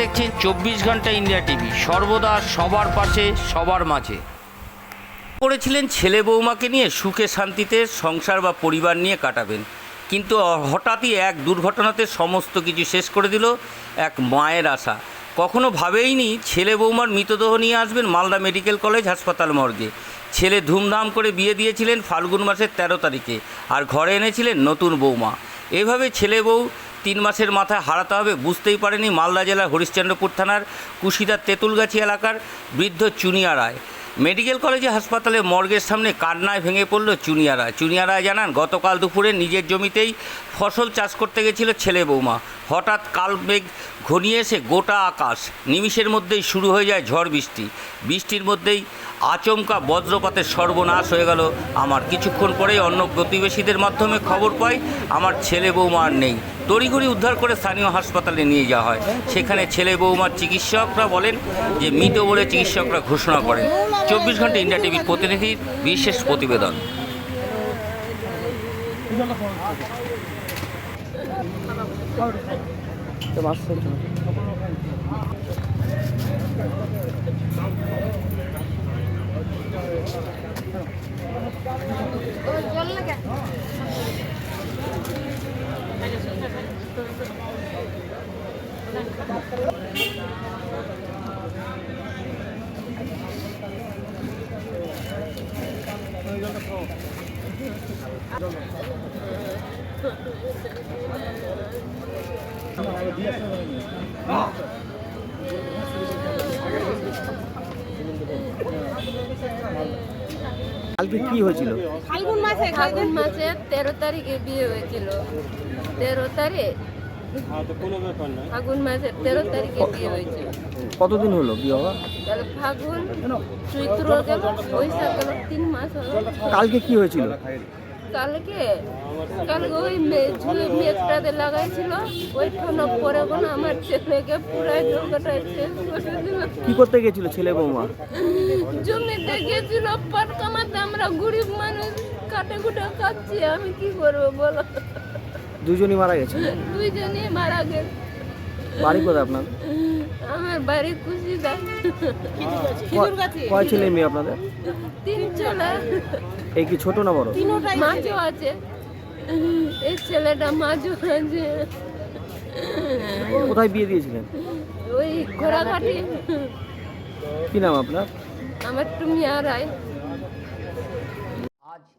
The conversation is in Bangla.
দেখছেন চব্বিশ ঘণ্টা ইন্ডিয়া টিভি। সর্বদা সবার পাশে, সবার মাঝে। করেছিলেন ছেলে বৌমাকে নিয়ে সুখে শান্তিতে সংসার বা পরিবার নিয়ে কাটাবেন। কিন্তু হঠাৎই এক দুর্ঘটনাতে সমস্ত কিছু শেষ করে দিল এক মায়ের আশা। কখনো ভাবেইনি ছেলে বৌমার মৃতদেহ নিয়ে আসবেন মালদা মেডিকেল কলেজ হাসপাতাল মর্গে। ছেলে ধুমধাম করে বিয়ে দিয়েছিলেন ফাল্গুন মাসের তেরো তারিখে। আর ঘরে এনেছিলেন নতুন বৌমা। এভাবে ছেলে বউ তিন মাসের মাথায় হারাতে হবে, বুঝতেই পারেনি মালদা জেলার হরিশ্চন্দ্রপুর থানার কুশিদার তেঁতুলগাছি এলাকার বৃদ্ধ চুনিয়া রায়। মেডিকেল কলেজে হাসপাতালে মর্গের সামনে কান্নায় ভেঙে পড়ল চুনিয়া রায়। চুনিয়া রায় জানান, গতকাল দুপুরে নিজের জমিতেই ফসল চাষ করতে গেছিল ছেলে বৌমা। হঠাৎ কালমেঘ ঘনিয়ে এসে গোটা আকাশ। নিমিষের মধ্যেই শুরু হয়ে যায় ঝড় বৃষ্টি। বৃষ্টির মধ্যেই আচমকা বজ্রপাতের সর্বনাশ হয়ে গেল। আমার কিছুক্ষণ পরেই অন্য প্রতিবেশীদের মাধ্যমে খবর পাই, আমার ছেলে বৌমা আর নেই। তড়িঘড়ি উদ্ধার করে স্থানীয় হাসপাতালে নিয়ে যাওয়া হয়। সেখানে ছেলে বৌমার চিকিৎসকরা বলেন যে, মৃত বলে চিকিৎসকরা ঘোষণা করেন। চব্বিশ ঘণ্টা ইন্ডিয়া টিভির প্রতিনিধির বিশেষ প্রতিবেদন। কালকে কি হয়েছিল? ফাল্গুন মাসে ফাল্গুন মাসে তেরো তারিখে বিয়ে হয়েছিল। তেরো তারিখ ফাগুন মাসের তেরো তারিখে বিয়ে হয়েছিল কতদিন হলো বিয়ে হওয়া তাহলে ফাগুন চৈত্র গেল বৈশাখ গেল তিন মাস হলো। কালকে কি হয়েছিল? কালকে কালকে ওই মেঘটাতে লাগাইছিল ওইখানে পরে কোনো আমার ছেলেকে পুরাই দুর্ঘটনায় শেষ করে দিল। কি করতে গেছিল ছেলে বৌমা? জমিতে গেছিল পাট কামাতে আমরা গরিব মানুষ কাটে কুটে খাচ্ছি আমি কি করব বলো? দুজনই মারা গেছে? দুইজনই মারা গেছে। বাড়ি কোথায় আপনার? আমার বাড়ি খুশি দেয় ক- কয় ছেলে মেয়ে আপনাদের? তিন ছেলে। এই কি ছোট না বড়? মাছও আছে। এই ছেলেটা মাছও আছে। কোথায় বিয়ে দিয়েছিলেন? ওই ঘোড়াঘাটি। কি নাম আপনার? আমার টুমিয়া রায়।